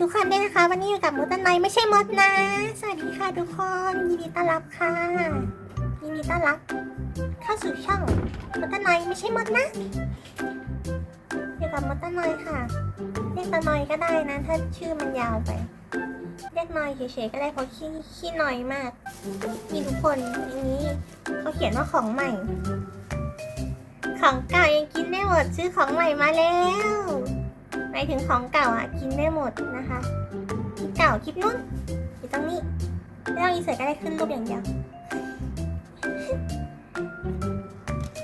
ทุกคนด้วยนะคะ วันนี้อยู่กับมดตันไนไม่ใช่มดนะ สวัสดีค่ะทุกคน ยินดีต้อนรับค่ะ ยินดีต้อนรับ เข้าสู่ช่องมดตันไนไม่ใช่มดนะอยู่กับมดตันไนค่ะ เรียกตาหนอยก็ได้นะ ถ้าชื่อมันยาวไป เรียกนอยเฉยๆก็ได้เพราะขี้ขี้นอยมากนี่ทุกคนอย่างนี้เขาเขียนว่าของใหม่ ของเก่ายังกินได้หมดซื้อของใหม่มาแล้ว หมายถึงของเก่าอะกินได้หมดนะคะคลิปเก่าคลิปนู้นอยู่ตรงนี้ไม่ต้องอีเสิร์ตก็ได้ขึ้นรูปอย่างเดียว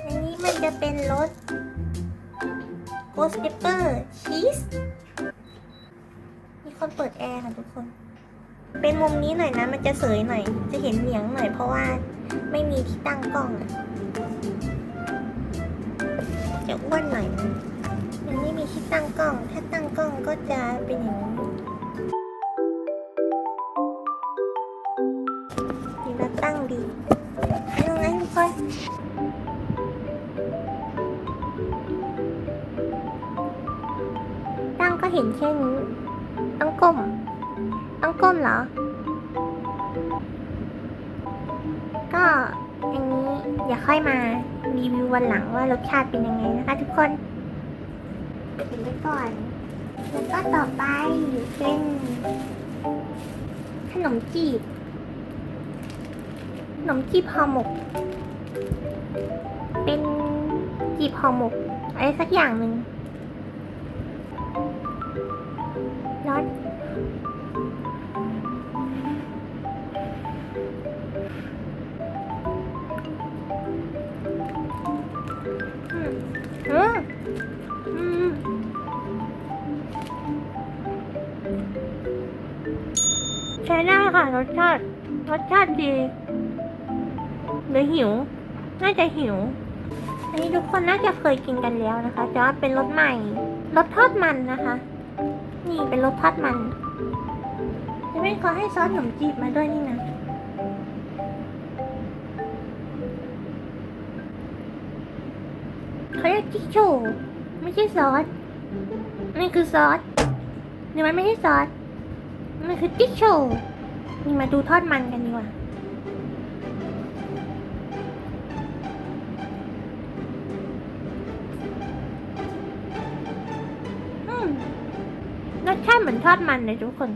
อันนี้มันจะเป็นรส Ghost Pepper Cheese มีคนเปิดแอร์ค่ะทุกคน เป็นมุมนี้หน่อยนะ มันจะเสยหน่อย จะเห็นเหนียงหน่อยเพราะว่าไม่มีที่ตั้งกล้องจะอ้วนหน่อยนะมันไม่มี ตั้งกล้อง ถ้าตั้งกล้องก็จะเป็นอย่างนี้ดีแล้วตั้งดียังไงทุกคนตั้งก็เห็นแค่นี้ ต้องก้ม ต้องก้มเหรอ ก็อันนี้อย่าค่อยมารีวิววันหลังว่ารสชาติเป็นยังไงนะคะทุกคน ก่อน แล้วก็ต่อไปเป็น ขนมจีบ ขนมจีบห่อหมก เป็นจีบห่อหมกอะไรสักอย่างหนึ่ง ได้ค่ะรสชาติรสชาติดีหรือหิว น่าจะหิว อันนี้ทุกคนน่าจะเคยกินกันแล้วนะคะแต่ว่าเป็นรสใหม่รสทอดมันนะคะ นี่เป็นรสทอดมันจะไม่ขอให้ซอสขนมจีบมาด้วยนี่นะเขาเรียกจิ๊กโชไม่ใช่ซอสนี่คือซอสหรือมันไม่ใช่ซอสมันคือจิ๊กโช นี่มาดูทอดมันกันดีกว่าอืมรสชาติเหมือนทอดมันเลยทุกคน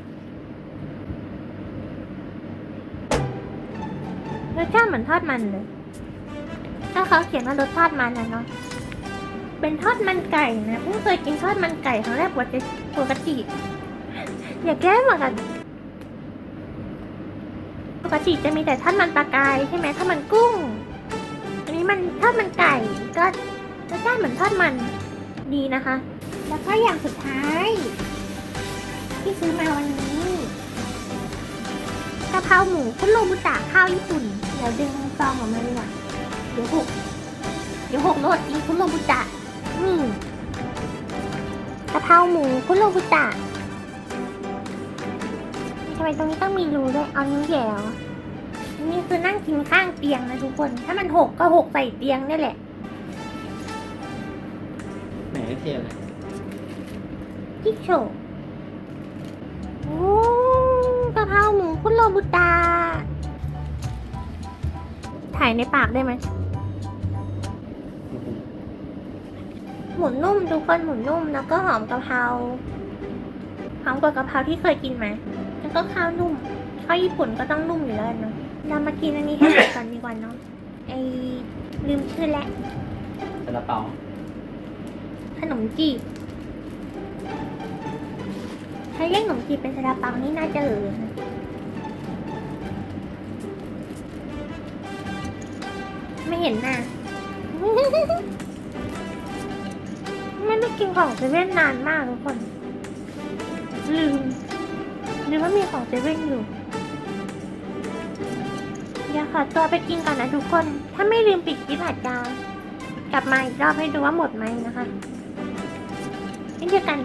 รสชาติเหมือนทอดมันเลย ถ้าเขาเขียนว่ารสทอดมันนะเนาะ เป็นทอดมันไก่นะเพิ่งเคยกินทอดมันไก่ครั้งแรกปกติปกติอย่าแก้มากัน ปกติจะมีแต่ทอดมันปลากายใช่ไหมทอดมันกุ้ง อันนี้มันทอดมันไก่ก็รสชาติเหมือนทอดมันดีนะคะ แล้วก็อย่างสุดท้าย ที่ซื้อมาวันนี้กะเพราหมูคุโรบุตะข้าวญี่ปุ่นเดี๋ยวดึงซองออกมาดีกว่าเดี๋ยวหกเดี๋ยวหกโลดอีคุโรบุตะนี่กะเพราหมูคุโรบุตะ ไมตรงนี้ต้องมีรูด้วย เอานิ้วแหย่เหรอนี่คือนั่งกินข้างเตียงนะทุกคน ถ้ามันหกก็หกใส่เตียงนี่แหละแหมเทียนเลยจิ๊กโชว์โอ้กะเพราหมูคุโรบุตะถ่ายในปากได้ไหม หมูนุ่มทุกคนหมูนุ่มแล้วก็หอมกะเพราหอมกว่ากะเพราที่เคยกินไหมแล้ว ก็ข้าวนุ่มข้าวญี่ปุ่นก็ต้องนุ่มอยู่แล้วเนาะเรามากินอันนี้ให้หมดก่อนดีกว่าเนาะไอลืมชื่อแล้วซาลาเปาขนมจีบถ้าเรียกขนมจีบเป็นซาลาเปานี่น่าจะเหลือนะไม่เห็นหน้าไม่ได้กินของเซเว่นนานมากทุกคน ลืม ลืมว่ามีของเซเว่นอยู่เดี๋ยวขอตัวไปกินก่อนนะทุกคน ถ้าไม่ลืมปิดคลิปอาจจะกลับมาอีกรอบให้ดูว่าหมดไหมนะคะเช่นเดียวกัน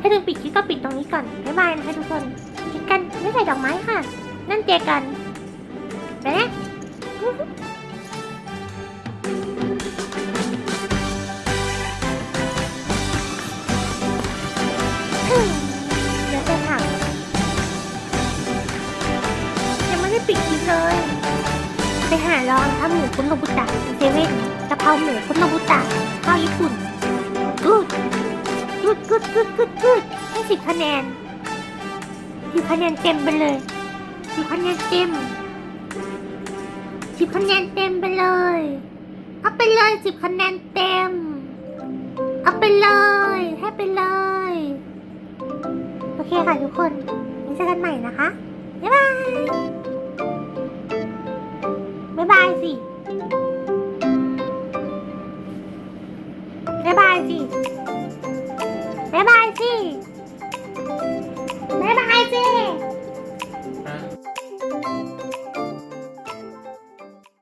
ถ้าลืมปิดคลิปก็ปิดตรงนี้ก่อนบ๊ายบายนะคะทุกคนคิดกันไม่ใส่ดอกไม้ค่ะ นั่นเจอกันไปนะ หาลองทำหมูคุณโนบุตะเซเว่นกะเพราหมูคุณโนบุตะข้าวญี่ปุ่นกูดกูดกูดกูดกูดกูดให้สิบคะแนนสิบคะแนนเต็มไปเลยสิบคะแนนเต็มสิบคะแนนเต็มไปเลย เอาไปเลยสิบคะแนนเต็ม เอาไปเลย ให้ไปเลย โอเคค่ะทุกคนไว้เจอกันใหม่นะคะ บ๊ายบาย บ๊ายบายสิบ๊ายบายสิบ๊ายบายสิบ๊ายบายสิ